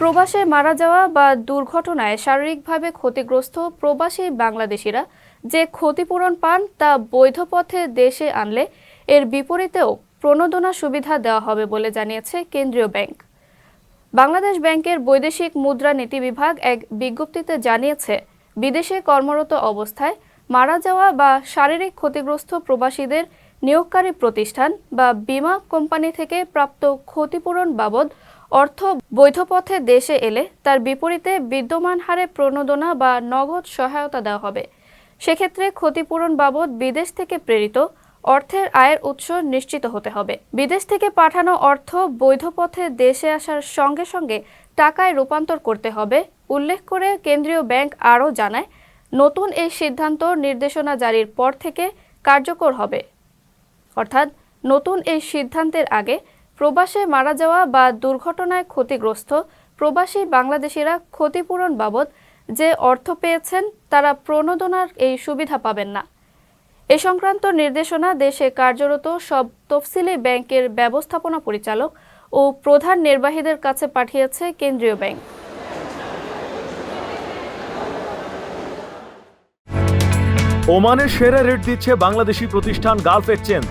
প্রবাসে মারা যাওয়া বা দুর্ঘটনায় শারীরিকভাবে ক্ষতিগ্রস্ত প্রবাসী বাংলাদেশিরা যে ক্ষতিপূরণ পান তা বৈধ পথে দেশে আনলে এর বিপরীতেও প্রণোদনা সুবিধা দেওয়া হবে বলে জানিয়েছে কেন্দ্রীয় ব্যাংক। বাংলাদেশ ব্যাংকের বৈদেশিক মুদ্রা নীতি বিভাগ এক বিজ্ঞপ্তিতে জানিয়েছে, বিদেশে কর্মরত অবস্থায় মারা যাওয়া বা শারীরিক ক্ষতিগ্রস্ত প্রবাসীদের নিয়োগকারী প্রতিষ্ঠান বা বীমা কোম্পানি থেকে প্রাপ্ত ক্ষতিপূরণ বাবদ অর্থ বৈধ পথে দেশে এলে তার বিপরীতে বিদ্যমান হারে প্রণোদনা বা নগদ সহায়তা দেওয়া হবে। সেক্ষেত্রে ক্ষতিপূরণ বাবদ বিদেশ থেকে প্রেরিত অর্থের আয়ের উৎস নিশ্চিত হতে হবে। বিদেশ থেকে পাঠানো অর্থ বৈধ পথে দেশে আসার সঙ্গে সঙ্গে টাকায় রূপান্তর করতে হবে, উল্লেখ করে কেন্দ্রীয় ব্যাংক আরও জানায়, নতুন এই সিদ্ধান্ত নির্দেশনা জারির পর থেকে কার্যকর হবে। অর্থাৎ নতুন এই সিদ্ধান্তের আগে প্রবাসে মারা যাওয়া বা দুর্ঘটনায় ক্ষতিগ্রস্ত প্রবাসী বাংলাদেশিরা ক্ষতিপূরণ বাবদ যে অর্থ পেয়েছেন, তারা প্রণোদনার এই সুবিধা পাবেন না। এ সংক্রান্ত নির্দেশনা দেশে কার্যরত সব তফসিলি ব্যাংকের ব্যবস্থাপনা পরিচালক ও প্রধান নির্বাহীদের কাছে পাঠিয়েছে কেন্দ্রীয় ব্যাংক। ওমানের সেরা রেট দিচ্ছে বাংলাদেশি প্রতিষ্ঠান গালফ এক্সচেঞ্জ।